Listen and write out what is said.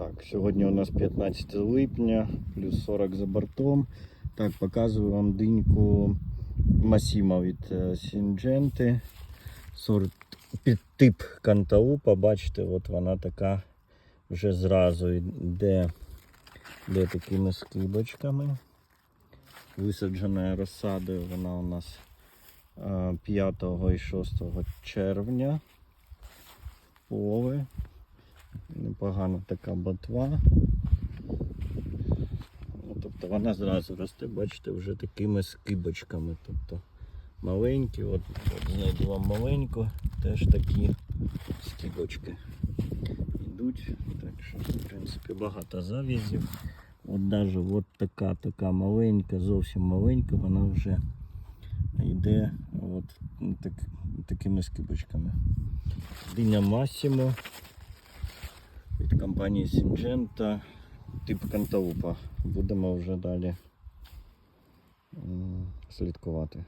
Так, сьогодні у нас 15 липня, плюс 40 за бортом. Так, показую вам диньку Масіма від е, Сіндженти. Сорт під тип кантаупа. Бачите, от вона така вже зразу йде, йде такими скибочками. Висаджена розсадою вона у нас е, 5 і 6 червня. Поле. Непогана така ботва. Тобто вона зразу росте, бачите, вже такими скибочками. Тобто маленькі, от, от знайду вам маленьку, теж такі скибочки йдуть. Так що, в принципі, багато зав'язів. От навіть от така така маленька, зовсім маленька, вона вже йде от так, такими скибочками. Диня від компанії Syngenta тип Кантаупа. Будемо вже далі слідкувати.